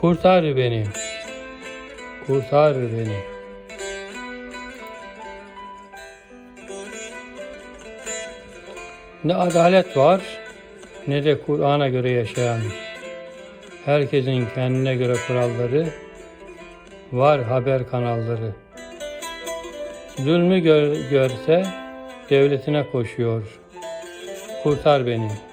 Kurtar beni. Kurtar beni. Ne adalet var ne de Kur'an'a göre yaşayan. Herkesin kendine göre kuralları, var haber kanalları. Zulmü gör, görse devletine koşuyor. Kurtar beni.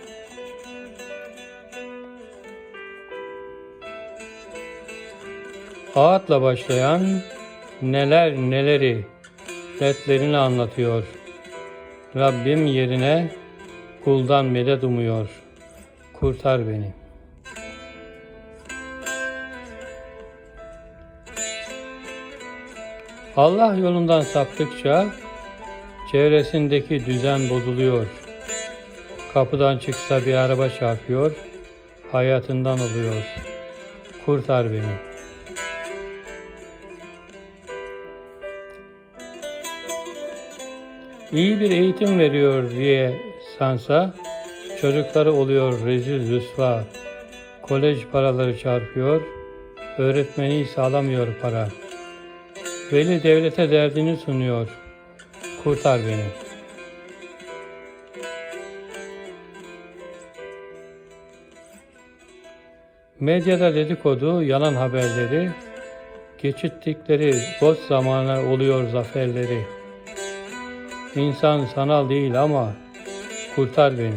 Ağıtla başlayan neler neleri dertlerini anlatıyor. Rabbim yerine kuldan medet umuyor. Kurtar beni. Allah yolundan saptıkça çevresindeki düzen bozuluyor. Kapıdan çıksa bir araba çarpıyor, hayatından oluyor. Kurtar beni. İyi bir eğitim veriyor diye sansa, çocukları oluyor rezil rüsva. Kolej paraları çarpıyor, öğretmeni sağlamıyor para. Veli devlete derdini sunuyor. Kurtar beni. Medyada dedikodu, yalan haberleri, geçittikleri boş zamana oluyor zaferleri. İnsan sanal değil ama kurtar beni.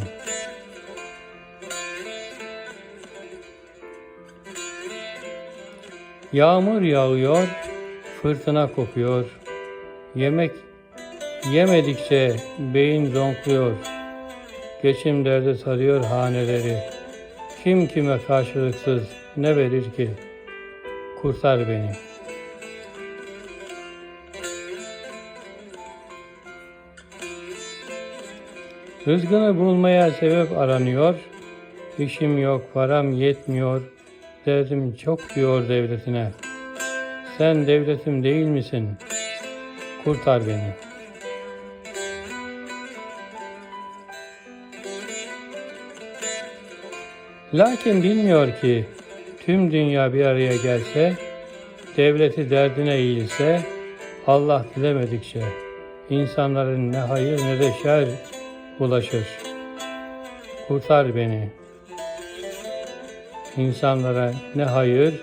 Yağmur yağıyor, fırtına kopuyor. Yemek yemedikçe beyin zonkluyor. Geçim derdi sarıyor haneleri. Kim kime karşılıksız ne verir ki? Kurtar beni. Rızkını bulmaya sebep aranıyor. İşim yok, param yetmiyor. Derdim çok diyor devletine. Sen devletim değil misin? Kurtar beni. Lakin bilmiyor ki tüm dünya bir araya gelse, devleti derdine eğilse, Allah dilemedikçe insanların ne hayır ne de şer bulaşır. Kurtar beni. İnsanlara ne hayır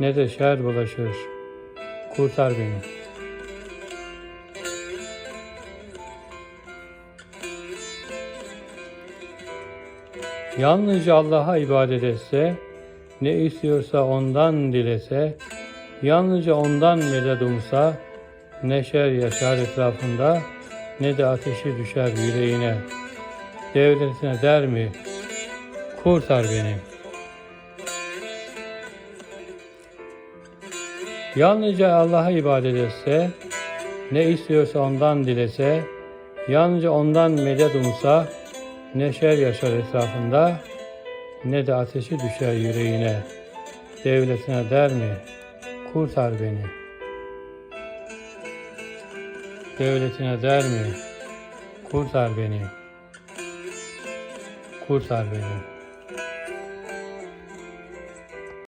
ne de şer bulaşır. Kurtar beni. Yalnızca Allah'a ibadet etse, ne istiyorsa ondan dilese, yalnızca ondan medet umsa, ne şer yaşar etrafında, ne de ateşi düşer yüreğine. Devletine der mi, kurtar beni. Yalnızca Allah'a ibadet etse, ne istiyorsa ondan dilese, yalnızca ondan medet umsa, ne şer yaşar etrafında, ne de ateşi düşer yüreğine. Devletine der mi, kurtar beni. Devletine der mi, kurtar beni. Kurtar beni.